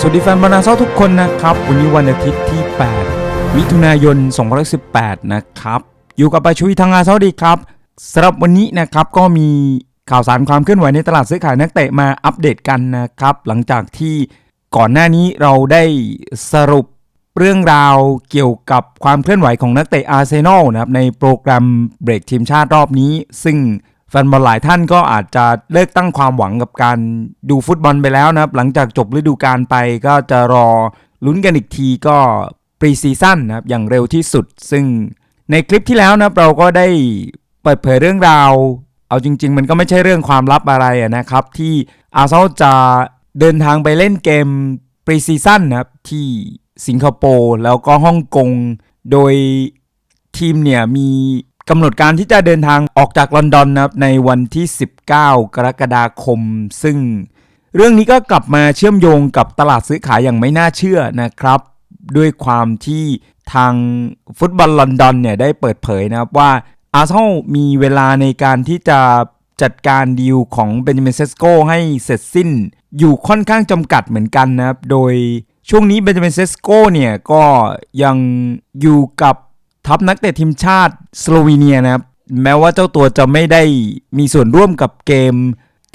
สวัสดีแฟนบอลนาซอลทุกคนนะครับ วันนี้วันอาทิตย์ที่ 8 มิถุนายน 2018 นะครับ อยู่กับประชุยทางอาซอลดีครับสำหรับวันนี้นะครับก็มีข่าวสารความเคลื่อนไหวในตลาดซื้อขายนักเตะมาอัปเดตกันนะครับ หลังจากที่ก่อนหน้านี้เราได้สรุปเรื่องราวเกี่ยวกับความเคลื่อนไหวของนักเตะอาร์เซนอลนะครับในโปรแกรมเบรกทีมชาติรอบนี้ ซึ่ง แฟนบอลหลายท่านก็อาจจะเลิกตั้งความหวังกับการดูฟุตบอลไปแล้วนะครับ หลังจากจบฤดูกาลไปก็จะรอลุ้นกันอีกทีก็ปรีซีซั่นนะครับอย่างเร็วที่สุด ซึ่งในคลิปที่แล้วนะรเราก็ได้เปิดเผยเรื่องราว เอาจริง ๆ มันก็ไม่ใช่เรื่องความลับอะไระนะครับ ที่อาร์เซนอลจะเดินทางไปเล่นเกมปรีซีซั่นนะครับที่สิงคโปร์แล้วก็ฮ่องกง โดยทีมเนี่ยมี กำหนดการที่จะเดินทางออกจากลอนดอนนะครับในวันที่ 19 กรกฎาคม ซึ่งเรื่องนี้ก็กลับมาเชื่อมโยงกับตลาดซื้อขายอย่างไม่น่าเชื่อนะครับ ด้วยความที่ทางฟุตบอลลอนดอนเนี่ยได้เปิดเผยนะครับว่าอาร์เซนอลมีเวลาในการที่จะจัดการดีลของเบนจามินเซสโกให้เสร็จสิ้น อยู่ค่อนข้างจำกัดเหมือนกันนะครับ โดยช่วงนี้เบนจามินเซสโกเนี่ยก็ยังอยู่กับ ทัพนักเตะทีมชาติสโลวีเนียนะครับแม้ว่าเจ้าตัวจะไม่ได้มีส่วนร่วมกับเกม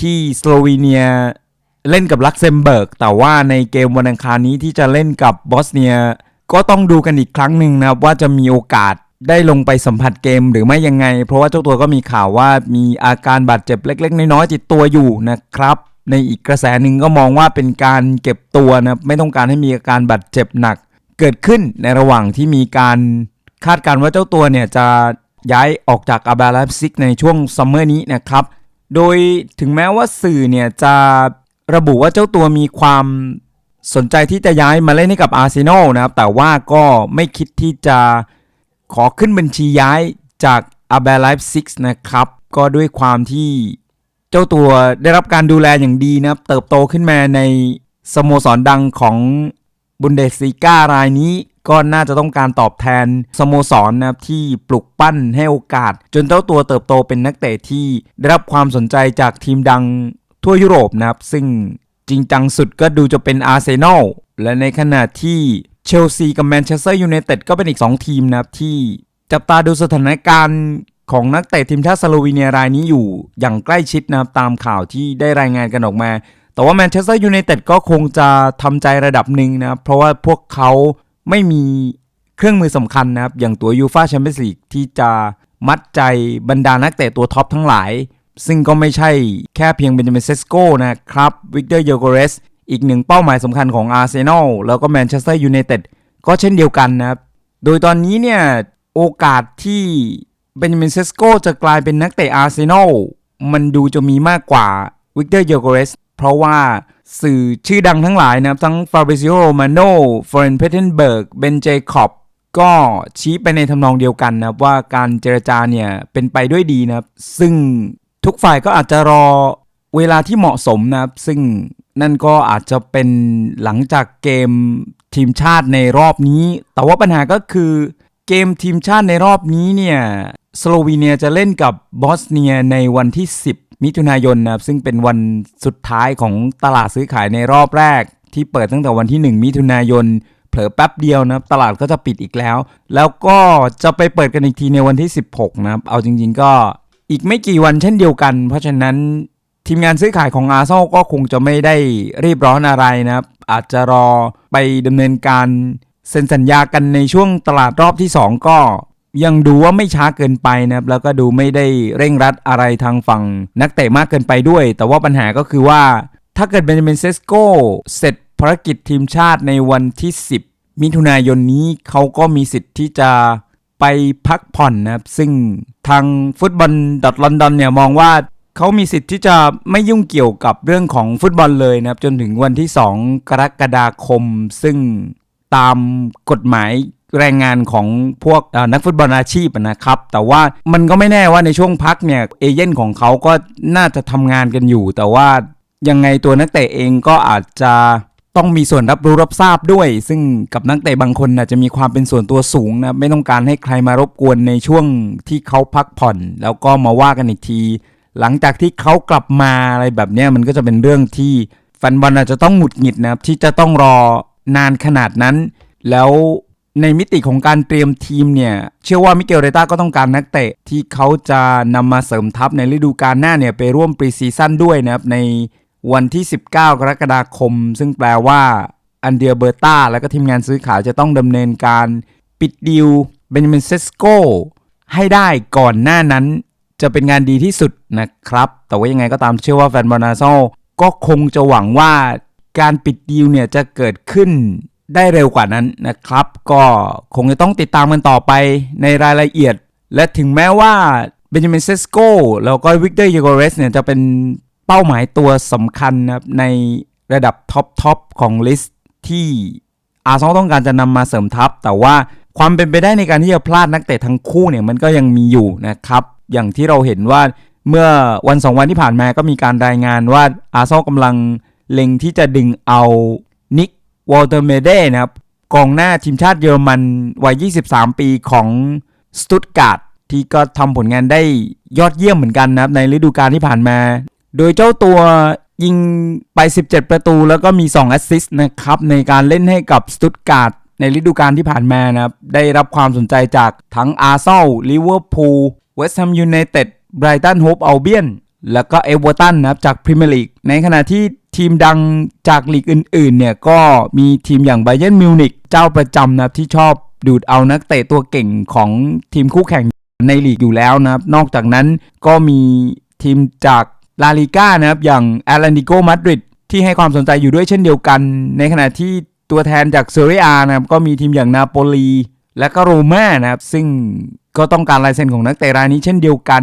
ที่สโลวีเนียเล่นกับลักเซมเบิร์ก แต่ว่าในเกมวันอังคารนี้ที่จะเล่นกับบอสเนีย ก็ต้องดูกันอีกครั้งหนึ่งนะครับว่าจะมีโอกาสได้ลงไปสัมผัสเกมหรือไม่ยังไง เพราะว่าเจ้าตัวก็มีข่าวว่ามีอาการบาดเจ็บเล็ก ๆ น้อยๆติดตัวอยู่นะครับ ในอีกกระแสหนึ่งก็มองว่าเป็นการเก็บตัวนะไม่ต้องการให้มีอาการบาดเจ็บหนัก เกิดขึ้นในระหว่างที่มีการ คาดการณ์ว่าเจ้าตัวเนี่ยจะย้ายออกจากอาบาลาซิกในช่วงซัมเมอร์นี้นะครับ โดยถึงแม้ว่าสื่อเนี่ยจะระบุว่าเจ้าตัวมีความสนใจที่จะย้ายมาเล่นให้กับอาร์เซนอลนะครับ แต่ว่าก็ไม่คิดที่จะขอขึ้นบัญชีย้ายจากอาบาลาซิกนะครับ ก็ด้วยความที่เจ้าตัวได้รับการดูแลอย่างดีนะครับ เติบโตขึ้นมาในสโมสรดังของบุนเดสลีการายนี้ ก็น่าจะต้องการตอบแทนสโมสรนะครับที่ปลุกปั้นให้โอกาส จนเจ้าตัวเติบโตเป็นนักเตะที่ได้รับความสนใจจากทีมดังทั่วยุโรปนะครับ ซึ่งจริงจังสุดก็ดูจะเป็นอาร์เซนอลและในขณะที่เชลซีกับแมนเชสเตอร์ยูไนเต็ดก็เป็นอีก 2 ทีมนะครับที่จับตาดูสถานการณ์ของนักเตะทีมชาติสโลวีเนียรายนี้อยู่อย่างใกล้ชิดนะครับตามข่าวที่ได้รายงานกันออกมา แต่ว่าแมนเชสเตอร์ยูไนเต็ดก็คงจะทำใจระดับหนึ่งนะครับเพราะว่าพวกเขา ไม่มีเครื่องมือสำคัญนะครับ อย่างตัวยูฟาแชมเปี้ยนส์ลีกที่จะมัดใจบรรดานักเตะตัวท็อปทั้งหลาย ซึ่งก็ไม่ใช่แค่เพียงเบนจามินเซสโกนะครับวิกเตอร์โยโกเรสอีกหนึ่งเป้าหมายสำคัญของอาร์เซนอลแล้วก็แมนเชสเตอร์ยูไนเต็ดก็เช่นเดียวกันนะครับ โดยตอนนี้เนี่ย โอกาสที่เบนจามินเซสโกจะกลายเป็นนักเตะอาร์เซนอลมันดูจะมีมากกว่าวิกเตอร์โยโกเรสเพราะว่า สื่อชื่อดังทั้งหลายนะครับ ทั้งฟาบริซิโอโรมาโนฟอเรนเพเทนเบิร์ก เบนเจคอบก็ชี้ไปในทำนองเดียวกันนะครับ ว่าการเจรจาเนี่ยเป็นไปด้วยดีนะครับ ซึ่งทุกฝ่ายก็อาจจะรอเวลาที่เหมาะสมนะครับ ซึ่งนั่นก็อาจจะเป็นหลังจากเกมทีมชาติในรอบนี้ แต่ว่าปัญหาก็คือเกมทีมชาติในรอบนี้เนี่ยสโลวีเนียจะเล่นกับบอสเนียในวันที่ 10 มิถุนายนนะครับซึ่งเป็นวันสุดท้ายของตลาดซื้อขายในรอบแรก ที่เปิดตั้งแต่วันที่ 1 มิถุนายนเผลอแป๊บเดียวนะครับตลาดก็จะปิดอีกแล้ว แล้วก็จะไปเปิดกันอีกทีในวันที่ 16 นะครับ เอาจริง ๆ ก็อีกไม่กี่วันเช่นเดียวกัน เพราะฉะนั้นทีมงานซื้อขายของอาร์เซนอลก็คงจะไม่ได้รีบร้อนอะไรนะครับ อาจจะรอไปดำเนินการเซ็นสัญญากันในช่วงตลาดรอบที่ 2 ก็ ยังดูว่าไม่ช้าเกินไปนะครับแล้วก็ดูไม่ได้เร่งรัดอะไรทางฝั่งนักเตะมากเกินไปด้วย แต่ว่าปัญหาก็คือว่า ถ้าเกิดเบนจามินเซสโกเสร็จภารกิจทีมชาติในวันที่ 10 มิถุนายนนี้เขาก็มีสิทธิ์ที่จะไปพักผ่อนนะครับ ซึ่งทางฟุตบอลดอทลอนดอนเนี่ยมองว่าเขามีสิทธิ์ที่จะไม่ยุ่งเกี่ยวกับเรื่องของฟุตบอลเลยนะครับ จนถึงวันที่ 2 กรกฎาคม ซึ่งตามกฎหมาย แรงงานของพวกนักฟุตบอลอาชีพนะครับ แต่ว่ามันก็ไม่แน่ว่าในช่วงพักเนี่ยเอเย่นของเขาก็น่าจะทำงานกันอยู่ แต่ว่ายังไงตัวนักเตะเองก็อาจจะต้องมีส่วนรับรู้รับทราบด้วย ซึ่งกับนักเตะบางคนอาจจะมีความเป็นส่วนตัวสูงนะไม่ต้องการให้ใครมารบกวนในช่วงที่เขาพักผ่อน แล้วก็มาว่ากันอีกที หลังจากที่เขากลับมาอะไรแบบนี้มันก็จะเป็นเรื่องที่แฟนบอลอาจจะต้องหงุดหงิดนะครับที่จะต้องรอนานขนาดนั้น แล้ว ในมิติของการเตรียมทีมเนี่ย เชื่อว่ามิเกลเรต้าก็ต้องการนักเตะ ที่เขาจะนำมาเสริมทัพในฤดูกาลหน้าเนี่ย ไปร่วมปรีซีซั่นด้วยนะครับ ในวันที่ 19 กรกฎาคม ซึ่งแปลว่าอันเดียเบอร์ตาแล้วก็ทีมงานซื้อขายจะต้องดำเนินการปิดดีลเบนจามินเซสโกให้ได้ก่อนหน้านั้น จะเป็นงานดีที่สุดนะครับ แต่ว่ายังไงก็ตามเชื่อว่าแฟนบอลอาร์เซก็คงจะหวังว่าการปิดดีลเนี่ยจะเกิดขึ้น ได้เร็วกว่านั้นนะครับ ก็คงจะต้องติดตามกันต่อไปในรายละเอียด และถึงแม้ว่าเบนจามินเซสโกแล้วก็วิกเตอร์ยูโกเรสเนี่ยจะเป็นเป้าหมายตัวสำคัญนะครับในระดับท็อปทอปของลิสต์ที่อาร์เซนอลต้องการจะนำมาเสริมทัพ แต่ว่าความเป็นไปได้ในการที่จะพลาดนักเตะทั้งคู่เนี่ยมันก็ยังมีอยู่นะครับ อย่างที่เราเห็นว่าเมื่อวันสองวันที่ผ่านมาก็มีการรายงานว่าอาร์เซนอลกำลังเล็งที่จะดึงเอา วอลเตอร์เมเดนะครับกองหน้าทีมชาติเยอรมันวัย 23 ปีของสตุตการ์ดที่ก็ทำผลงานได้ยอดเยี่ยมเหมือนกันนะครับในฤดูกาลที่ผ่านมา โดยเจ้าตัวยิงไป 17 ประตูแล้วก็มี 2 แอสซิสต์นะครับ ในการเล่นให้กับสตุตการ์ดในฤดูกาลที่ผ่านมานะครับ ได้รับความสนใจจากทั้งอาร์เซอลลิเวอร์พูลเวสต์แฮมยูไนเต็ดไบรตันโฮปอัลเบียนแล้วก็เอเวอร์ตันนะครับจากพรีเมียร์ลีกในขณะที่ ทีมดังจากลีกอื่นๆเนี่ยก็มีทีมอย่างไบเยนมิวนิกเจ้าประจำนะครับที่ชอบดูดเอานักเตะตัวเก่งของทีมคู่แข่งในลีกอยู่แล้วนะครับ นอกจากนั้นก็มีทีมจากลาลิก้านะครับอย่างแอตเลติโกมาดริดที่ให้ความสนใจอยู่ด้วยเช่นเดียวกัน ในขณะที่ตัวแทนจากเซเรียนะครับก็มีทีมอย่างนาโปลีและก็โรม่านะครับ ซึ่งก็ต้องการลายเซ็นของนักเตะรายนี้เช่นเดียวกัน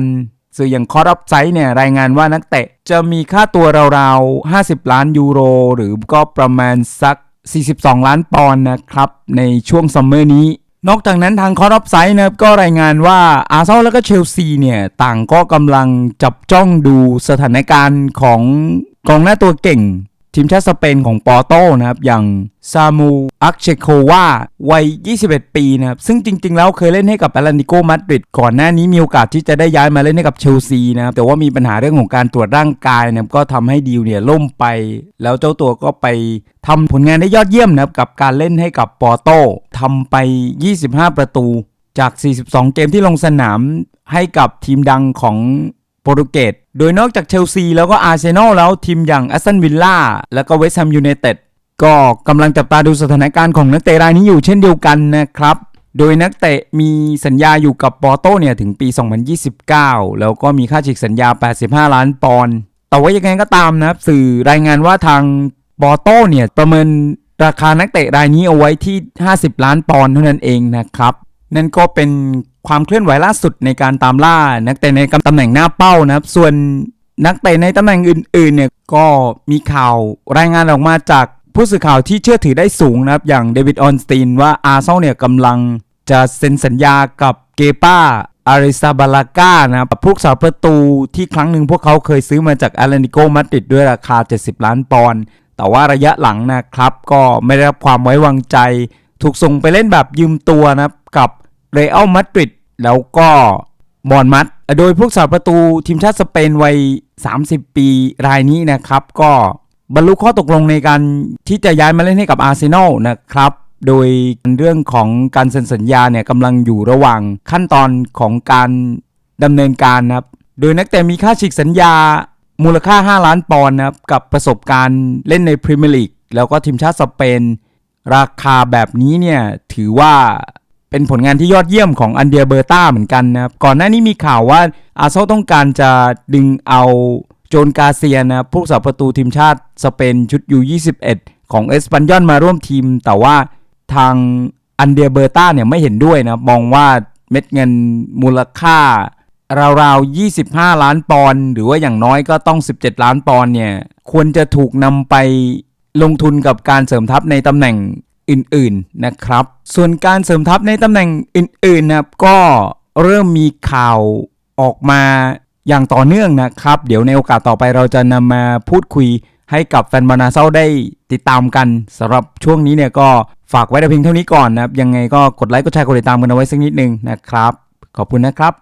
สื่ออย่างคอร์ดอฟไซต์เนี่ยรายงานว่านักเตะจะมีค่าตัวราวๆ 50 ล้านยูโร หรือก็ประมาณสัก 42 ล้านปอนด์นะครับ ในช่วงซัมเมอร์นี้ นอกจากนั้นทางคอร์ดอฟไซต์นะครับก็รายงานว่าอาร์เซนอลและก็เชลซีเนี่ยต่างก็กำลังจับจ้องดูสถานการณ์ของกองหน้าตัวเก่ง ทีมชาติสเปนของปอโตนะครับอย่างซามูอักเชโควาวัย 21 ปีนะครับซึ่งจริง ๆ แล้วเคยเล่นให้กับแอตเลติโกมาดริดก่อนหน้านี้มีโอกาสที่จะได้ย้ายมาเล่นให้กับเชลซีนะครับแต่ว่ามีปัญหาเรื่องของการตรวจร่างกายนะครับก็ทำให้ดีลเนี่ยล่มไป แล้วเจ้าตัวก็ไปทำผลงานได้ยอดเยี่ยมนะครับกับการเล่นให้กับปอโตทำไป 25 ประตูจาก 42 เกมที่ลงสนามให้กับทีมดังของ ปรตุเกสโดยนอกจากเชลซีแล้วก็อาร์เซนอลแล้วทีมอย่างแอสตันวิลล่าแล้วก็เวสต์แฮมยูไนเต็ดก็กำลังจับตาดูสถานการณ์ของนักเตะรายนี้อยู่เช่นเดียวกันนะครับ โดยนักเตะมีสัญญาอยู่กับปอโตเนี่ยถึงปี 2029 แล้วก็มีค่าฉีกสัญญา 85 ล้านปอนด์แต่ว่ายังไงก็ตามนะครับสื่อรายงานว่าทางปอโตเนี่ยประเมินราคานักเตะรายนี้เอาไว้ที่ 50 ล้านปอนด์เท่านั้นเองนะครับ นั่นก็เป็น ความเคลื่อนไหวล่าสุดในการตามล่านักเตะในตำแหน่งหน้าเป้านะครับ ส่วนนักเตะในตำแหน่งอื่นๆเนี่ยก็มีข่าวรายงานออกมาจากผู้สื่อข่าวที่เชื่อถือได้สูงนะครับ อย่างเดวิดออนสตีนว่าอาร์เซนอลเนี่ยกำลังจะเซ็นสัญญากับเกป้าอาริซาบาลาก้านะครับผู้สาประตูที่ครั้งหนึ่งพวกเขาเคยซื้อมาจากอตเลติโกมาดริดด้วยราคา 70 ล้านปอนด์แต่ว่าระยะหลังนะครับ ก็ไม่ได้รับความไว้วางใจ ถูกส่งไปเล่นแบบยืมตัวนะครับกับ เรอัลมาดริดแล้วก็บอลมัด โดยผู้สาประตูทีมชาติสเปนวัย 30 ปีรายนี้นะครับ ก็บรรลุข้อตกลงในการที่จะย้ายมาเล่นให้กับอาร์เซนอลนะครับ โดยเรื่องของการเซ็นสัญญาเนี่ยกำลังอยู่ระหว่างขั้นตอนของการดำเนินการนะครับ โดยนักเตะมีค่าฉีกสัญญามูลค่า 5 ล้านปอนด์นะครับ กับประสบการณ์เล่นในพรีเมียร์ลีกแล้วก็ทีมชาติสเปน ราคาแบบนี้เนี่ยถือว่า เป็นผลงานที่ยอดเยี่ยมของอันเดียเบอร์ต้าเหมือนกันนะครับ ก่อนหน้านี้มีข่าวว่าอาร์เซนอลต้องการจะดึงเอาโจนกาเซียนะผู้สับประตูทีมชาติสเปนชุดยู21 ของเอสปันยอนมาร่วมทีม แต่ว่าทางอันเดียเบอร์ต้าเนี่ยไม่เห็นด้วยนะมองว่าเม็ดเงินมูลค่าราวๆ 25 ล้านปอนด์หรือว่าอย่างน้อยก็ต้อง 17 ล้านปอนด์เนี่ย ควรจะถูกนำไปลงทุนกับการเสริมทัพในตำแหน่ง อื่นๆนะครับ ส่วนการเสริมทัพในตำแหน่งอื่นๆนะครับก็เริ่มมีข่าวออกมาอย่างต่อเนื่องนะครับ เดี๋ยวในโอกาสต่อไปเราจะนำมาพูดคุยให้กับแฟนบอลนาเซาได้ติดตามกันสำหรับช่วงนี้เนี่ยก็ฝากไว้แต่เพียงเท่านี้ก่อนนะครับ ยังไงก็กดไลค์กดแชร์กดติดตามกันเอาไว้สักนิดนึงนะครับ ขอบคุณนะครับ